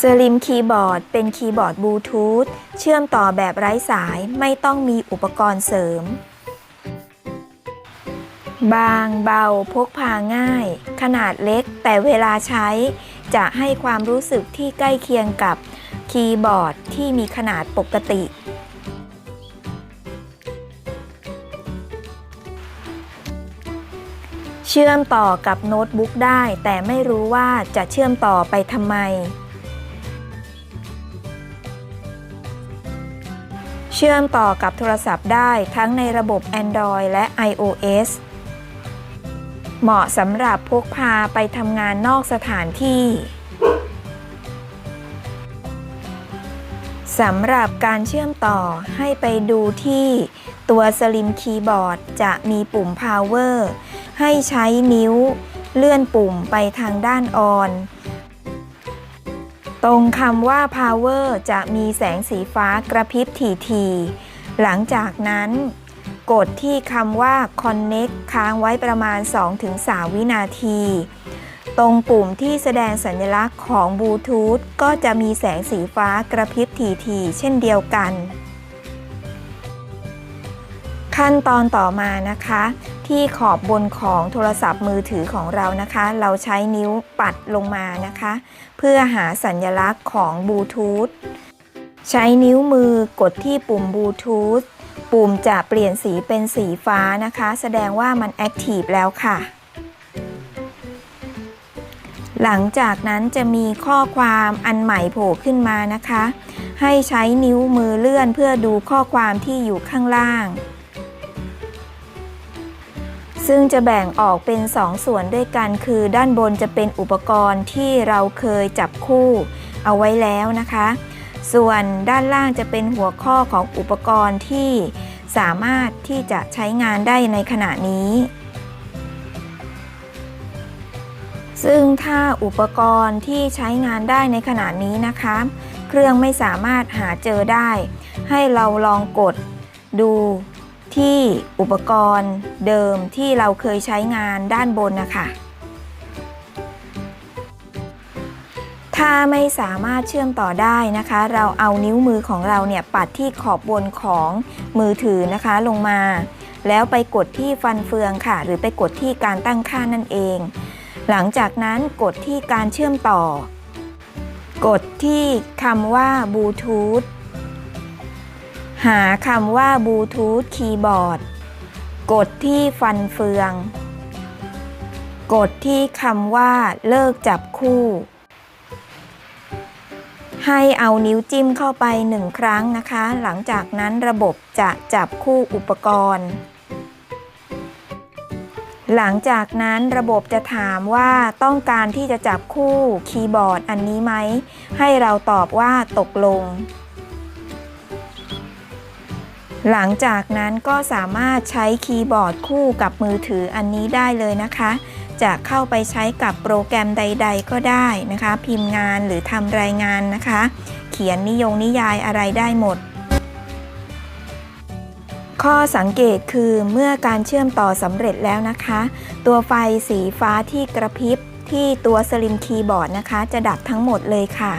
สลิมคีย์บอร์ดเป็นคีย์บอร์ดบลูทูธเชื่อมต่อแบบไร้สายไม่ต้องมีอุปกรณ์เสริม บางเบาพกพาง่าย ขนาดเล็กแต่เวลาใช้ จะให้ความรู้สึกที่ใกล้เคียงกับคีย์บอร์ดที่มีขนาดปกติ เชื่อมต่อกับโน้ตบุ๊กได้แต่ไม่รู้ว่าจะเชื่อมต่อไปทำไม เชื่อมต่อกับโทรศัพท์ได้ทั้งในระบบ Android และ iOS เหมาะสำหรับพกพาไปทำงานนอกสถานที่สำหรับการเชื่อมต่อให้ไปดูที่ตัวสลิมคีย์บอร์ดจะมีปุ่ม power ให้ใช้นิ้วเลื่อนปุ่มไปทางด้านออน ตรงคำว่า power จะมีแสงสีฟ้ากระพริบถี่ๆหลังจากนั้น กดที่คำว่า connect ค้างไว้ประมาณ 2-3 วินาที ตรงปุ่มที่แสดงสัญลักษณ์ของบลูทูธก็จะมีแสงสีฟ้ากระพริบถี่ๆเช่นเดียวกัน ขั้นตอนต่อมานะคะ ที่ขอบบนของโทรศัพท์มือถือของเรานะคะ เราใช้นิ้วปัดลงมานะคะ เพื่อหาสัญลักษณ์ของบลูทูธใช้นิ้วมือกดที่ปุ่มบลูทูธปุ่มจะเปลี่ยนสีเป็นสีฟ้านะคะ แสดงว่ามันแอคทีฟแล้วค่ะ หลังจากนั้นจะมีข้อความอันใหม่โผล่ขึ้นมานะคะ ให้ใช้นิ้วมือเลื่อนเพื่อดูข้อความที่อยู่ข้างล่าง ซึ่งจะแบ่งออกเป็น 2 ส่วนด้วยกัน คือด้านบนจะเป็นอุปกรณ์ที่เราเคยจับคู่เอาไว้แล้วนะคะ ส่วนด้านล่างจะเป็นหัวข้อของอุปกรณ์ที่สามารถที่จะใช้งานได้ในขณะนี้ ซึ่งถ้าอุปกรณ์ที่ใช้งานได้ในขณะนี้นะคะ เครื่องไม่สามารถหาเจอได้ ให้เราลองกดดู ที่อุปกรณ์เดิมที่เราเคยใช้งานด้านบนนะคะ ถ้าไม่สามารถเชื่อมต่อได้นะคะ เราเอานิ้วมือของเราเนี่ยปัดที่ขอบบนของมือถือนะคะลงมา แล้วไปกดที่ฟันเฟืองค่ะ หรือไปกดที่การตั้งค่านั่นเอง หลังจากนั้นกดที่การเชื่อมต่อ กดที่คำว่าบลูทูธ หาคำว่าบลูทูธคีย์บอร์ด กดที่ฟันเฟือง กดที่คำว่าเลิกจับคู่ ให้เอานิ้วจิ้มเข้าไปหนึ่งครั้งนะคะ หลังจากนั้นระบบจะจับคู่อุปกรณ์ หลังจากนั้นระบบจะถามว่าต้องการที่จะจับคู่คีย์บอร์ดอันนี้ไหม ให้เราตอบว่าตกลง หลังจากนั้นก็สามารถใช้คีย์บอร์ดคู่กับมือถืออันนี้ได้เลยนะคะ จะเข้าไปใช้กับโปรแกรมใด ๆ ก็ได้นะคะ พิมพ์งานหรือทำรายงานนะคะ เขียนนิยงนิยายอะไรได้หมด ข้อสังเกตคือเมื่อการเชื่อมต่อสำเร็จแล้วนะคะ ตัวไฟสีฟ้าที่กระพริบที่ตัวสลิมคีย์บอร์ดนะคะ จะดับทั้งหมดเลยค่ะ